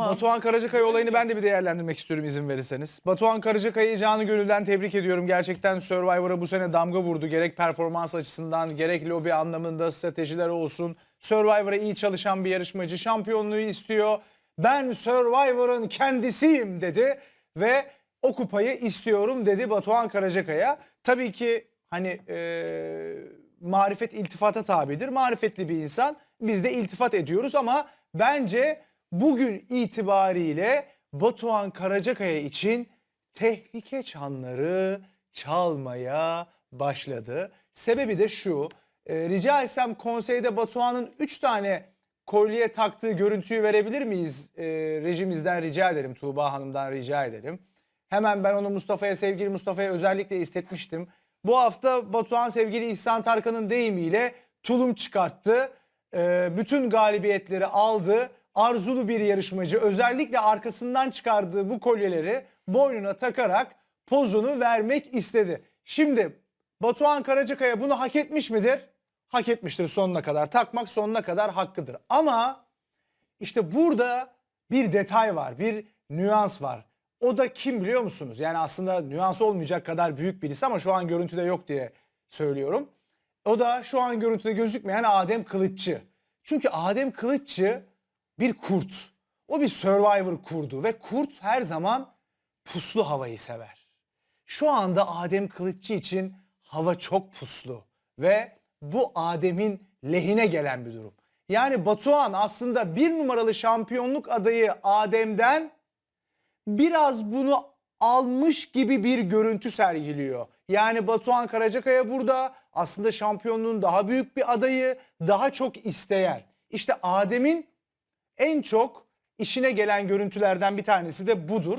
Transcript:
Ama Batuhan Karacakaya olayını ben de bir değerlendirmek istiyorum izin verirseniz. Batuhan Karacakaya'yı canı gönülden tebrik ediyorum. Gerçekten Survivor'a bu sene damga vurdu. Gerek performans açısından gerek lobi anlamında stratejiler olsun. Survivor'a iyi çalışan bir yarışmacı şampiyonluğu istiyor. Ben Survivor'ın kendisiyim dedi ve o kupayı istiyorum dedi Batuhan Karacakaya. Tabii ki hani eee, marifet iltifata tabidir. Marifetli bir insan. Biz de iltifat ediyoruz ama bence bugün itibariyle Batuhan Karacakaya için tehlike çanları çalmaya başladı. Sebebi de şu. e, rica etsem konseyde Batuhan'ın 3 tane kolye taktığı görüntüyü verebilir miyiz? E, rejimizden rica ederim. Tuğba Hanım'dan rica ederim. Hemen ben onu Mustafa'ya, sevgili Mustafa'ya özellikle istetmiştim. Bu hafta Batuhan sevgili İhsan Tarkan'ın deyimiyle tulum çıkarttı. Ee, bütün galibiyetleri aldı. Arzulu bir yarışmacı özellikle arkasından çıkardığı bu kolyeleri boynuna takarak pozunu vermek istedi. Şimdi Batuhan Karacakaya bunu hak etmiş midir? Hak etmiştir sonuna kadar. Takmak sonuna kadar hakkıdır. Ama işte burada bir detay var, bir nüans var. O da kim biliyor musunuz? Yani aslında nüans olmayacak kadar büyük birisi ama şu an görüntüde yok diye söylüyorum. O da şu an görüntüde gözükmeyen Adem Kılıççı. Çünkü Adem Kılıççı bir kurt. O bir survivor kurdu ve kurt her zaman puslu havayı sever. Şu anda Adem Kılıççı için hava çok puslu ve bu Adem'in lehine gelen bir durum. Yani Batuhan aslında bir numaralı şampiyonluk adayı Adem'den biraz bunu almış gibi bir görüntü sergiliyor. Yani Batuhan Karacakaya burada aslında şampiyonluğun daha büyük bir adayı, daha çok isteyen. İşte Adem'in en çok işine gelen görüntülerden bir tanesi de budur.